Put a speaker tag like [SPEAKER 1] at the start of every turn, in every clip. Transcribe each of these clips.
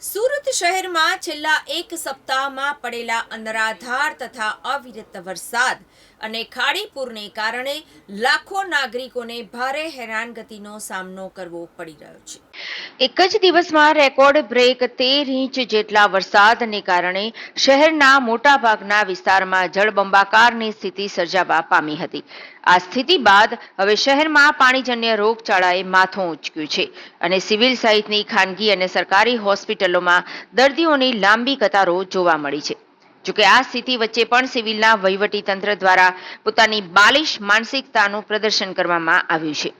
[SPEAKER 1] સુરત શહેરમાં છેલ્લા એક સપ્તાહમાં પડેલા અનરાધાર તથા અવિરત વરસાદ અને ખાડીપૂરને કારણે લાખો નાગરિકોને ભારે હેરાનગતિનો સામનો કરવો પડી રહ્યો છે.
[SPEAKER 2] એક જ દિવસમાં રેકોર્ડ બ્રેક તેર ઇંચ જેટલા વરસાદને કારણે શહેરના મોટાભાગના વિસ્તારમાં જળબંબાકારની સ્થિતિ સર્જાવા પામી હતી. આ સ્થિતિ બાદ હવે શહેરમાં પાણીજન્ય રોગચાળાએ માથું ઉંચક્યું છે અને સિવિલ સહિતની ખાનગી અને સરકારી હોસ્પિટલોમાં દર્દીઓની લાંબી કતારો જોવા મળી છે. જોકે આ સ્થિતિ વચ્ચે પણ સિવિલના વહીવટીતંત્ર દ્વારા પોતાની બાલિશ માનસિકતાનું પ્રદર્શન કરવામાં આવ્યું છે.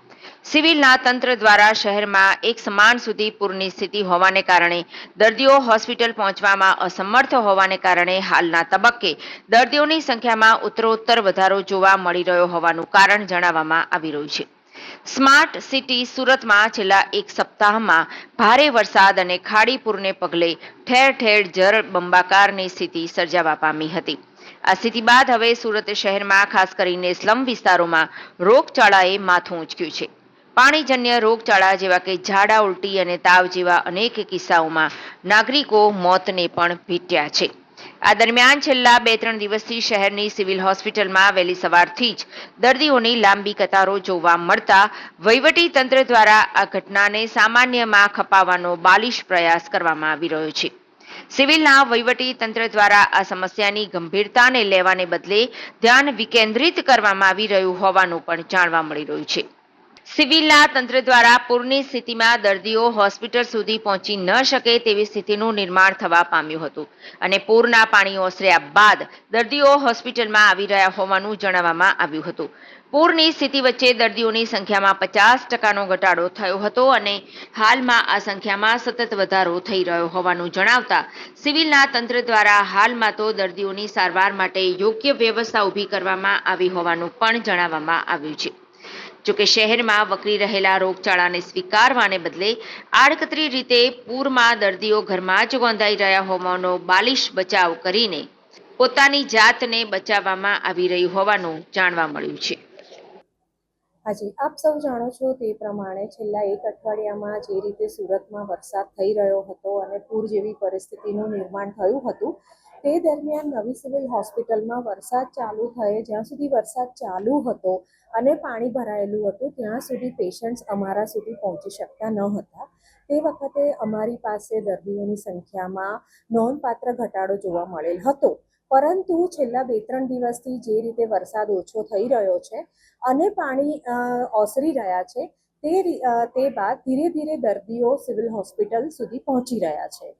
[SPEAKER 2] સિવિલના તંત્ર દ્વારા શહેરમાં એક સમાન સુધી પૂરની સ્થિતિ હોવાને કારણે દર્દીઓ હોસ્પિટલ પહોંચવામાં અસમર્થ હોવાને કારણે હાલના તબક્કે દર્દીઓની સંખ્યામાં ઉત્તરોત્તર વધારો જોવા મળી રહ્યો હોવાનું કારણ જણાવવામાં આવી રહ્યું છે. સ્માર્ટ સિટી સુરતમાં છેલ્લા એક સપ્તાહમાં ભારે વરસાદ અને ખાડીપૂરને પગલે ઠેર ઠેર જળ બંબાકારની સ્થિતિ સર્જાવા પામી હતી. આ સ્થિતિ બાદ હવે સુરત શહેરમાં ખાસ કરીને સ્લમ વિસ્તારોમાં રોગચાળાએ માથું ઉંચક્યું છે. પાણીજન્ય રોગચાળા જેવા કે ઝાડા ઉલટી અને તાવ જેવા અનેક કિસ્સાઓમાં નાગરિકો મોતને પણ ભીટ્યા છે. આ દરમિયાન છેલ્લા બે ત્રણ દિવસથી શહેરની સિવિલ હોસ્પિટલમાં વહેલી સવારથી જ દર્દીઓની લાંબી કતારો જોવા મળતા વહીવટી તંત્ર દ્વારા આ ઘટનાને સામાન્યમાં ખપાવવાનો બાલિશ પ્રયાસ કરવામાં આવી રહ્યો છે. સિવિલના વહીવટી તંત્ર દ્વારા આ સમસ્યાની ગંભીરતાને લેવાને બદલે ધ્યાન વિકેન્દ્રિત કરવામાં આવી રહ્યું હોવાનું પણ જાણવા મળી રહ્યું છે. સિવિલના તંત્ર દ્વારા પૂરની સ્થિતિમાં દર્દીઓ હોસ્પિટલ સુધી પહોંચી ન શકે તેવી સ્થિતિનું નિર્માણ થવા પામ્યું હતું. અને પૂરના પાણી ઓસર્યા બાદ દર્દીઓ હોસ્પિટલમાં આવી રહ્યા હોવાનું જણાવવામાં આવ્યું હતું. પૂરની સ્થિતિ વચ્ચે દર્દીઓની સંખ્યામાં પચાસ ટકાનો ઘટાડો થયો હતો અને હાલમાં આ સંખ્યામાં સતત વધારો થઈ રહ્યો હોવાનું જણાવતા સિવિલના તંત્ર દ્વારા હાલમાં તો દર્દીઓની સારવાર માટે યોગ્ય વ્યવસ્થા ઊભી કરવામાં આવી હોવાનું પણ જણાવવામાં આવ્યું છે. જોકે શહેરમાં વકરી રહેલા રોગચાળાને સ્વીકારવાને બદલે આડકતરી રીતે પૂરમાં દર્દીઓ ઘરમાં જ ગોંધાઈ રહ્યા હોવાનો બાલિશ બચાવ કરીને પોતાની જાતને બચાવવામાં આવી રહી હોવાનું જાણવા મળ્યું છે.
[SPEAKER 3] હાજી આપ સૌ જાણો છો તે પ્રમાણે છેલ્લા એક અઠવાડિયામાં જે રીતે સુરતમાં વરસાદ થઈ રહ્યો હતો અને પૂર જેવી પરિસ્થિતિનું નિર્માણ થયું હતું તે દરમિયાન નવી સિવિલ હોસ્પિટલમાં વરસાદ ચાલુ થયે, જ્યાં સુધી વરસાદ ચાલુ હતો અને પાણી ભરાયેલું હતું, ત્યાં સુધી પેશન્ટ્સ અમારા સુધી પહોંચી શકતા ન હતા. તે વખતે અમારી પાસે દર્દીઓની સંખ્યામાં નોંધપાત્ર ઘટાડો જોવા મળેલ હતો. પરંતુ છેલ્લા બે ત્રણ દિવસથી જે રીતે વરસાદ ઓછો થઈ રહ્યો છે અને પાણી ઓસરી રહ્યા છે, તે તે બાદ ધીરે ધીરે દર્દીઓ સિવિલ હોસ્પિટલ સુધી પહોંચી રહ્યા છે.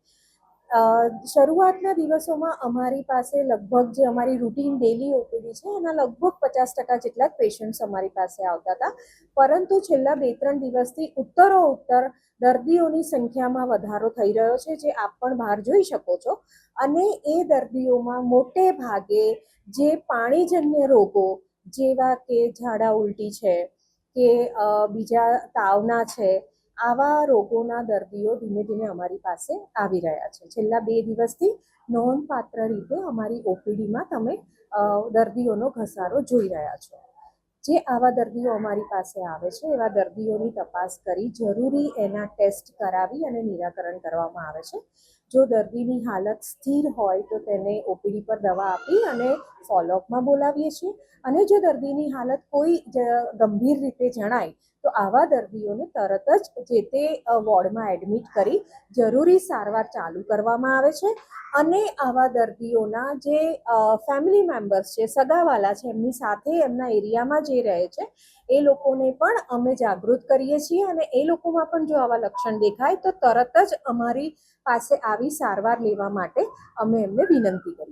[SPEAKER 3] શરૂઆતના દિવસોમાં અમારી પાસે લગભગ જે અમારી રૂટીન ડેલી ઓપીડી છે, એના લગભગ પચાસ ટકા જેટલા પેશન્ટ્સ અમારી પાસે આવતા હતા. પરંતુ છેલ્લા બે ત્રણ દિવસથી ઉત્તરો ઉત્તર દર્દીઓની સંખ્યામાં વધારો થઈ રહ્યો છે, જે આપ પણ બહાર જોઈ શકો છો. અને એ દર્દીઓમાં મોટે ભાગે જે પાણીજન્ય રોગો જેવા કે ઝાડા ઉલટી છે, કે બીજા તાવના છે આવા રોગોના દર્દીઓ ધીમે ધીમે અમારી પાસે આવી રહ્યા છે. છેલ્લા બે દિવસથી નોંધપાત્ર રીતે અમારી ઓપીડીમાં તમે દર્દીઓનો ઘસારો જોઈ રહ્યા છો. જે આવા દર્દીઓ અમારી પાસે આવે છે, એવા દર્દીઓની તપાસ કરી જરૂરી એના ટેસ્ટ કરાવી અને નિરાકરણ કરવામાં આવે છે. જો દર્દીની હાલત સ્થિર હોય તો તેને ઓપીડી પર દવા આપી અને ફોલોઅપમાં બોલાવીએ છીએ. અને જો દર્દીની હાલત કોઈ ગંભીર રીતે જણાય, તો આવા દર્દીઓને તરત જ જે તે વોર્ડમાં એડમિટ કરી જરૂરી સારવાર ચાલુ કરવામાં આવે છે. અને આવા દર્દીઓના જે ફેમિલી મેમ્બર્સ છે, સગાવાલા છે, એમની સાથે એમના એરિયામાં જે રહે છે એ લોકોને પણ અમે જાગૃત કરીએ છીએ અને એ લોકોમાં પણ જો આવા લક્ષણ દેખાય તો તરત જ અમારી પાસે આવી સારવાર લેવા માટે અમે એમને વિનંતી કરીએ.